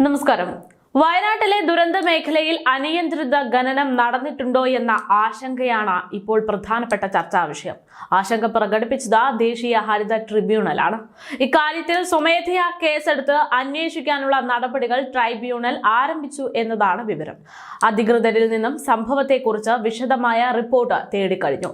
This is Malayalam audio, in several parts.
നമസ്കാരം വയനാട്ടിലെ ദുരന്ത മേഖലയിൽ അനിയന്ത്രിത ഖനനം നടന്നിട്ടുണ്ടോ എന്ന ആശങ്കയാണ് ഇപ്പോൾ പ്രധാനപ്പെട്ട ചർച്ചാ വിഷയം. ആശങ്ക പ്രകടിപ്പിച്ചത് ദേശീയ ഹരിത ട്രിബ്യൂണലാണ്. ഇക്കാര്യത്തിൽ സ്വമേധയാ കേസെടുത്ത് അന്വേഷിക്കാനുള്ള നടപടികൾ ട്രൈബ്യൂണൽ ആരംഭിച്ചു എന്നതാണ് വിവരം. അധികൃതരിൽ നിന്നും സംഭവത്തെക്കുറിച്ച് വിശദമായ റിപ്പോർട്ട് തേടിക്കഴിഞ്ഞു.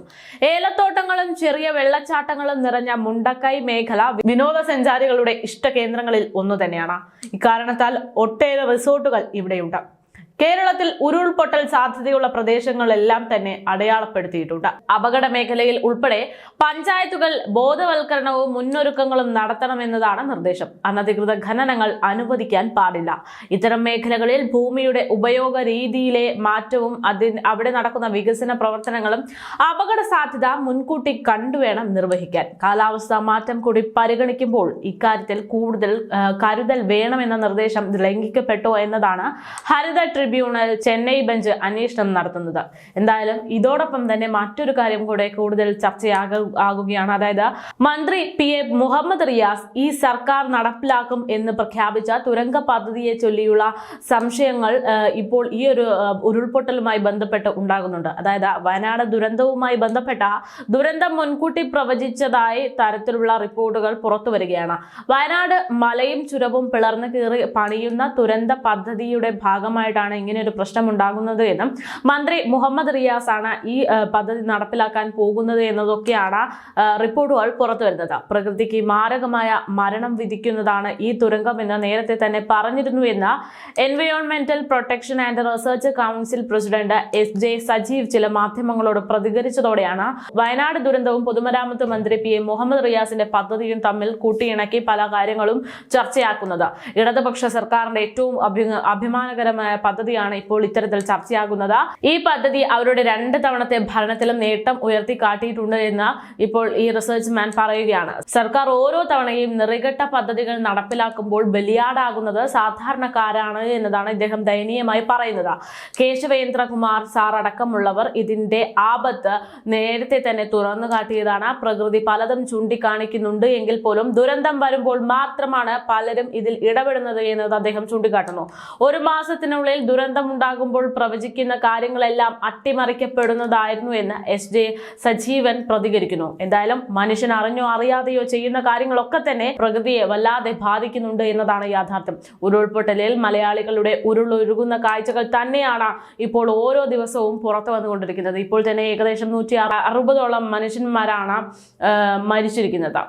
ഏലത്തോട്ടങ്ങളും ചെറിയ വെള്ളച്ചാട്ടങ്ങളും നിറഞ്ഞ മുണ്ടക്കൈ മേഖല വിനോദസഞ്ചാരികളുടെ ഇഷ്ടകേന്ദ്രങ്ങളിൽ ഒന്നു തന്നെയാണ്. ഇക്കാരണത്താൽ ഒട്ടേറെ റിസോർട്ടുകൾ ഇവിടെയുണ്ട്. കേരളത്തിൽ ഉരുൾപൊട്ടൽ സാധ്യതയുള്ള പ്രദേശങ്ങളെല്ലാം തന്നെ അടയാളപ്പെടുത്തിയിട്ടുണ്ട്. അപകട മേഖലയിൽ ഉൾപ്പെടെ പഞ്ചായത്തുകൾ ബോധവൽക്കരണവും മുന്നൊരുക്കങ്ങളും നടത്തണമെന്നതാണ് നിർദ്ദേശം. അനധികൃത ഖനനങ്ങൾ അനുവദിക്കാൻ പാടില്ല. ഇത്തരം മേഖലകളിൽ ഭൂമിയുടെ ഉപയോഗ രീതിയിലെ മാറ്റവും അതിന് അവിടെ നടക്കുന്ന വികസന പ്രവർത്തനങ്ങളും അപകട സാധ്യത മുൻകൂട്ടി കണ്ടുവേണം നിർവഹിക്കാൻ. കാലാവസ്ഥാ മാറ്റം കൂടി പരിഗണിക്കുമ്പോൾ ഇക്കാര്യത്തിൽ കൂടുതൽ കരുതൽ വേണമെന്ന നിർദ്ദേശം ലംഘിക്കപ്പെട്ടോ എന്നതാണ് ഹരിത ട്രിബ്യൂണൽ ചെന്നൈ ബെഞ്ച് അന്വേഷണം നടത്തുന്നത്. എന്തായാലും ഇതോടൊപ്പം തന്നെ മറ്റൊരു കാര്യം കൂടെ കൂടുതൽ ചർച്ചയാക ആകുകയാണ്. അതായത് മന്ത്രി പി എ മുഹമ്മദ് റിയാസ് ഈ സർക്കാർ നടപ്പിലാക്കും എന്ന് പ്രഖ്യാപിച്ച തുരങ്ക പദ്ധതിയെ ചൊല്ലിയുള്ള സംശയങ്ങൾ ഇപ്പോൾ ഈ ഒരു ഉരുൾപൊട്ടലുമായി ബന്ധപ്പെട്ട് ഉണ്ടാകുന്നുണ്ട്. അതായത് വയനാട് ദുരന്തവുമായി ബന്ധപ്പെട്ട ദുരന്തം മുൻകൂട്ടി പ്രവചിച്ചതായി തരത്തിലുള്ള റിപ്പോർട്ടുകൾ പുറത്തു വരികയാണ്. വയനാട് മലയും ചുരവും പിളർന്നു കീറി പണിയുന്ന തുരന്ത പദ്ധതിയുടെ ഭാഗമായിട്ടാണ് ഇങ്ങനെ ഒരു പ്രശ്നം ഉണ്ടാകുന്നത് എന്നും മന്ത്രി മുഹമ്മദ് റിയാസ് ആണ് ഈ പദ്ധതി നടപ്പിലാക്കാൻ പോകുന്നത് എന്നതൊക്കെയാണ് റിപ്പോർട്ടുകൾ പുറത്തു വരുന്നത്. പ്രകൃതിക്ക് മാരകമായ മരണം വിധിക്കുന്നതാണ് ഈ തുരങ്കം എന്ന് നേരത്തെ തന്നെ പറഞ്ഞിരുന്നു എന്ന് എൻവയോൺമെന്റൽ protection and research council president S J Sajeev ചില മാധ്യമങ്ങളോട് പ്രതികരിച്ചതോടെയാണ് വയനാട് ദുരന്തവും പൊതുമരാമത്ത് മന്ത്രി പി എ മുഹമ്മദ് റിയാസിന്റെ പദ്ധതിയും തമ്മിൽ കൂട്ടിയിണക്കി പല കാര്യങ്ങളും ചർച്ചയാക്കുന്നത്. ഇടതുപക്ഷ സർക്കാരിന്റെ ഏറ്റവും അഭിമാനകരമായ അഭിമാനകരമായ പദ്ധതിയാണ് ഇപ്പോൾ ഇത്തരത്തിൽ ചർച്ചയാകുന്നത്. ഈ പദ്ധതി അവരുടെ രണ്ട് തവണത്തെ ഭരണത്തിലും നേട്ടം ഉയർത്തി കാട്ടിയിട്ടുണ്ട് എന്ന് ഇപ്പോൾ ഈ റിസർച്ച് മാൻ പറയുകയാണ്. സർക്കാർ ഓരോ തവണയും നിറികെട്ട പദ്ധതികൾ നടപ്പിലാക്കുമ്പോൾ ബലിയാടാകുന്നത് സാധാരണക്കാരാണ് എന്നതാണ് ഇദ്ദേഹം ദയനീയമായി പറയുന്നത്. കേശവേന്ദ്രകുമാർ സാർ അടക്കമുള്ളവർ ഇതിന്റെ ആപത്ത് നേരത്തെ തന്നെ തുറന്നു കാട്ടിയതാണ്. പ്രകൃതി പലതും ചൂണ്ടിക്കാണിക്കുന്നുണ്ട് എങ്കിൽ പോലും ദുരന്തം വരുമ്പോൾ മാത്രമാണ് പലരും ഇതിൽ ഇടപെടുന്നത് എന്നത് അദ്ദേഹം ചൂണ്ടിക്കാട്ടുന്നു. ഒരു മാസത്തിനുള്ളിൽ ദുരന്തമുണ്ടാകുമ്പോൾ പ്രവചിക്കുന്ന കാര്യങ്ങളെല്ലാം അട്ടിമറിക്കപ്പെടുന്നതായിരുന്നു എന്ന് എസ് ജെ സജീവൻ പ്രതികരിക്കുന്നു. എന്തായാലും മനുഷ്യൻ അറിഞ്ഞോ അറിയാതെയോ ചെയ്യുന്ന കാര്യങ്ങളൊക്കെ തന്നെ പ്രകൃതിയെ വല്ലാതെ ബാധിക്കുന്നുണ്ട് എന്നതാണ് യാഥാർത്ഥ്യം. ഉരുൾപൊട്ടലിൽ മലയാളികളുടെ ഉരുളൊഴുകുന്ന കാഴ്ചകൾ തന്നെയാണ് ഇപ്പോൾ ഓരോ ദിവസവും പുറത്തു വന്നുകൊണ്ടിരിക്കുന്നത്. ഇപ്പോൾ തന്നെ ഏകദേശം നൂറ്റി അറുപതോളം മനുഷ്യന്മാരാണ് മരിച്ചിരിക്കുന്നത്.